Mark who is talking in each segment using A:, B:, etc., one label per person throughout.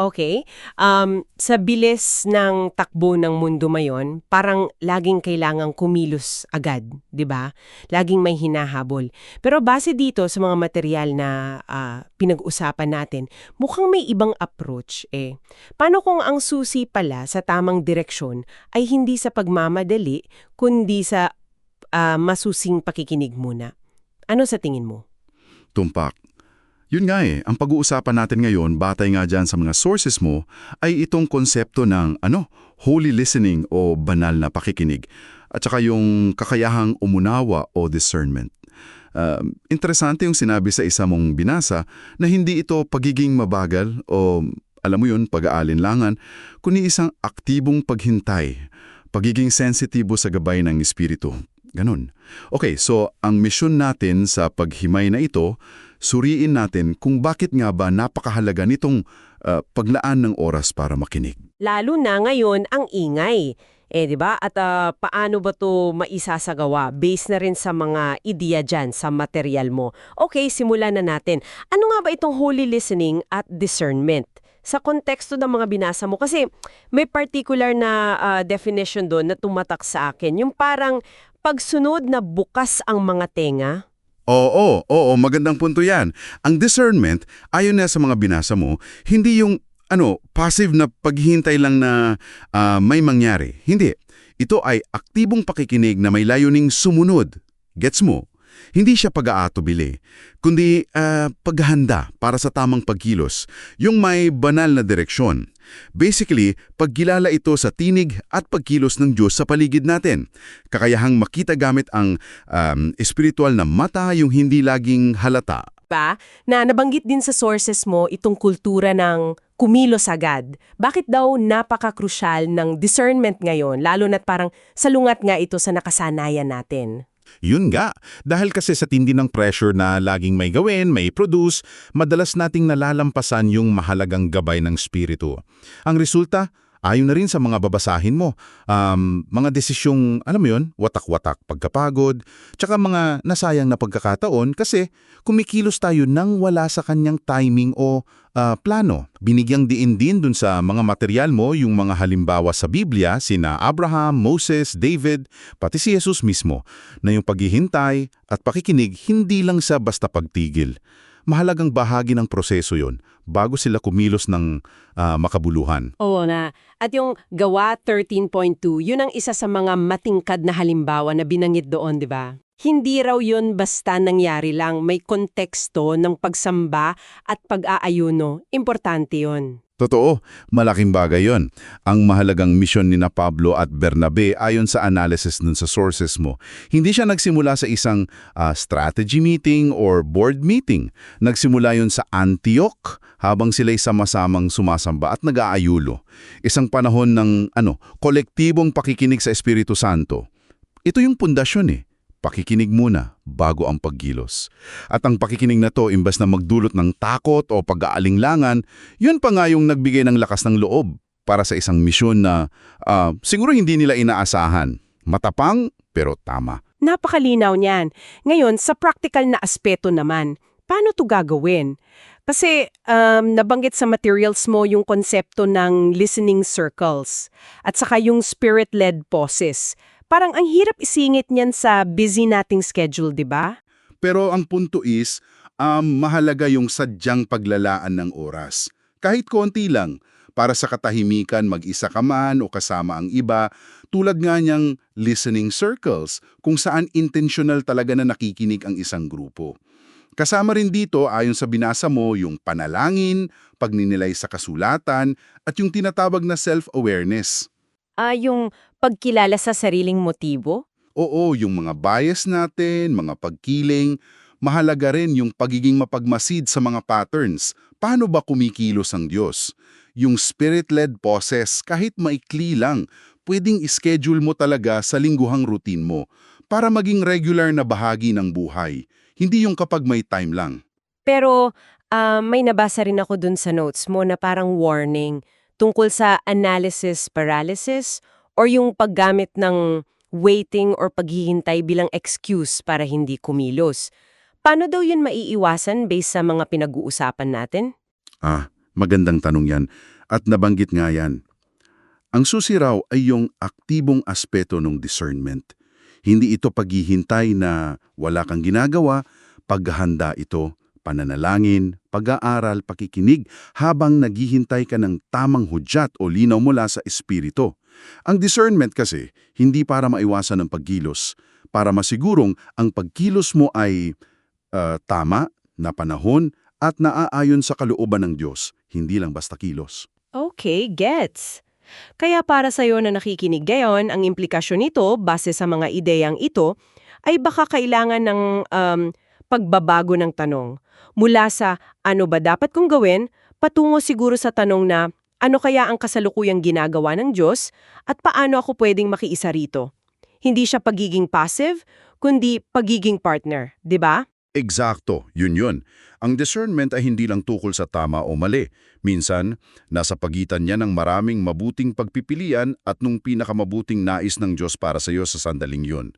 A: Okay. Um, sa bilis ng takbo ng mundo ngayon, parang laging kailangang kumilos agad, di ba? Laging may hinahabol. Pero base dito sa mga material na ah, pinag-usapan natin, mukhang may ibang approach eh. Paano kung ang susi pala sa tamang direksyon ay hindi sa pagmamadali, kundi sa ah, masusing pakikinig muna? Ano sa tingin mo?
B: Tumpak. Yun nga eh, ang pag-uusapan natin ngayon, batay nga dyan sa mga sources mo, ay itong konsepto ng ano, holy listening o banal na pakikinig, at saka yung kakayahang umunawa o discernment. Um, interesante yung sinabi sa isa mong binasa na hindi ito pagiging mabagal o alam mo yun, pag-aalinlangan, kundi isang aktibong paghintay, pagiging sensitibo sa gabay ng espiritu. Ganun. Okay, so ang misyon natin sa paghimay na ito, suriin natin kung bakit nga ba napakahalaga nitong uh, paglaan ng oras para makinig.
A: Lalo na ngayon ang ingay. Eh, di ba? At ah, paano ba to maisasagawa? Based na rin sa mga ideya dyan, sa material mo. Okay, simulan na natin. Ano nga ba itong holy listening at discernment? Sa konteksto ng mga binasa mo, kasi may particular na ah, definition doon na tumatak sa akin. Yung parang pagsunod na bukas ang mga tenga.
B: Oo, oo, magandang punto yan. Ang discernment, ayon na sa mga binasa mo, hindi yung ano, passive na paghihintay lang na ah, may mangyari. Hindi. Ito ay aktibong pakikinig na may layuning sumunod. Gets mo? Hindi siya pag-aatubili, kundi ah, paghahanda para sa tamang pagkilos, yung may banal na direksyon. Basically, pagkilala ito sa tinig at pagkilos ng Diyos sa paligid natin. Kakayahang makita gamit ang um, espiritual na mata yung hindi laging halata.
A: ba? Na nabanggit din sa sources mo itong kultura ng kumilos agad. Bakit daw napaka-crucial ng discernment ngayon, lalo na't parang salungat nga ito sa nakasanayan natin?
C: Yun nga, dahil kasi sa tindi ng pressure na laging may gawin, may produce, madalas nating nalalampasan yung mahalagang gabay ng spirito. Ang resulta, ayon na rin sa mga babasahin mo, um, mga desisyong, alam mo yun, watak-watak pagkapagod, tsaka mga nasayang na pagkakataon kasi kumikilos tayo nang wala sa kanyang timing o ah, plano. Binigyang diin din dun sa mga material mo yung mga halimbawa sa Biblia, sina Abraham, Moses, David, pati si Jesus mismo, na yung paghihintay at pakikinig hindi lang sa basta pagtigil. Mahalagang bahagi ng proseso yon bago sila kumilos ng ah, makabuluhan.
A: Oo na. At yung gawa 13.2, yun ang isa sa mga matingkad na halimbawa na binangit doon, di ba? Hindi raw yun basta nangyari lang, may konteksto ng pagsamba at pag-aayuno. Importante yun.
B: Totoo, malaking bagay yon. Ang mahalagang misyon ni na Pablo at Bernabe ayon sa analysis nun sa sources mo. Hindi siya nagsimula sa isang ah, strategy meeting or board meeting. Nagsimula yon sa Antioch habang sila'y sama-samang sumasamba at nag-aayulo. Isang panahon ng ano, kolektibong pakikinig sa Espiritu Santo. Ito yung pundasyon eh. Pakikinig muna bago ang paggilos. At ang pakikinig na to, imbas na magdulot ng takot o pag-aalinlangan, yun pa nga yung nagbigay ng lakas ng loob para sa isang misyon na ah, siguro hindi nila inaasahan. Matapang, pero tama.
A: Napakalinaw niyan. Ngayon, sa practical na aspeto naman, paano to gagawin? Kasi um, nabanggit sa materials mo yung konsepto ng listening circles at saka yung spirit-led pauses. Parang ang hirap isingit niyan sa busy nating schedule, di ba?
B: Pero ang punto is, um, mahalaga yung sadyang paglalaan ng oras. Kahit konti lang, para sa katahimikan mag-isa ka man o kasama ang iba, tulad nga niyang listening circles, kung saan intentional talaga na nakikinig ang isang grupo. Kasama rin dito, ayon sa binasa mo, yung panalangin, pagninilay sa kasulatan, at yung tinatawag na self-awareness.
A: Ah, yung pagkilala sa sariling motibo?
B: Oo, yung mga bias natin, mga pagkiling, mahalaga rin yung pagiging mapagmasid sa mga patterns. Paano ba kumikilos ang Diyos? Yung spirit-led poses, kahit maikli lang, pwedeng ischedule mo talaga sa lingguhang routine mo para maging regular na bahagi ng buhay. Hindi yung kapag may time lang.
A: Pero ah, may nabasa rin ako dun sa notes mo na parang warning tungkol sa analysis paralysis or yung paggamit ng waiting or paghihintay bilang excuse para hindi kumilos. Paano daw yun maiiwasan based sa mga pinag-uusapan natin?
B: Ah, Magandang tanong yan. At nabanggit nga yan. Ang susi raw ay yung aktibong aspeto ng discernment. Hindi ito paghihintay na wala kang ginagawa, paghahanda ito, pananalangin, pag-aaral, pakikinig, habang naghihintay ka ng tamang hudyat o linaw mula sa espiritu. Ang discernment kasi, hindi para maiwasan ng pagkilos, para masigurong ang pagkilos mo ay ah, tama, na panahon, at naaayon sa kalooban ng Diyos, hindi lang basta kilos.
A: Okay, gets. Kaya para sa iyo na nakikinig ngayon, ang implikasyon nito, base sa mga ideyang ito, ay baka kailangan ng um, pagbabago ng tanong. Mula sa ano ba dapat kong gawin, patungo siguro sa tanong na ano kaya ang kasalukuyang ginagawa ng Diyos at paano ako pwedeng makiisa rito. Hindi siya pagiging passive, kundi pagiging partner, di ba?
B: Eksakto, yun yun. Ang discernment ay hindi lang tukol sa tama o mali. Minsan, nasa pagitan niya ng maraming mabuting pagpipilian at nung pinakamabuting nais ng Diyos para sa iyo sa sandaling yun.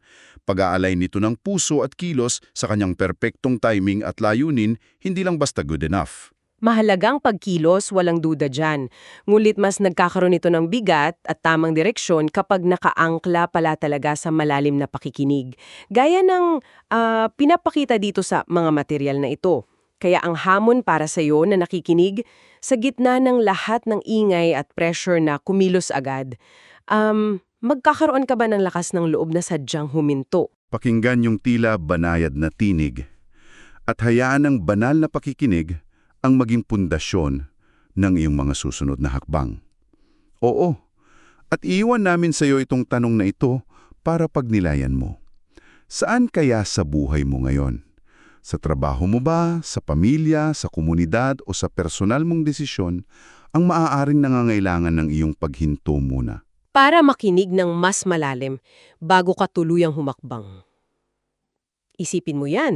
B: Pag-aalay nito ng puso at kilos sa kanyang perpektong timing at layunin, hindi lang basta good enough.
A: Mahalagang pagkilos, walang duda dyan. Ngulit mas nagkakaroon ito ng bigat at tamang direksyon kapag nakaangkla pala talaga sa malalim na pakikinig. Gaya ng ah, pinapakita dito sa mga material na ito. Kaya ang hamon para sa iyo na nakikinig, sa gitna ng lahat ng ingay at pressure na kumilos agad, um, magkakaroon ka ba ng lakas ng loob na sadyang huminto?
B: Pakinggan yung tila banayad na tinig at hayaan ng banal na pakikinig ang maging pundasyon ng iyong mga susunod na hakbang. Oo, at iiwan namin sa iyo itong tanong na ito para pagnilayan mo. Saan kaya sa buhay mo ngayon? Sa trabaho mo ba, sa pamilya, sa komunidad o sa personal mong desisyon ang maaaring nangangailangan ng iyong paghinto muna?
A: Para makinig ng mas malalim bago ka tuluyang humakbang. Isipin mo yan.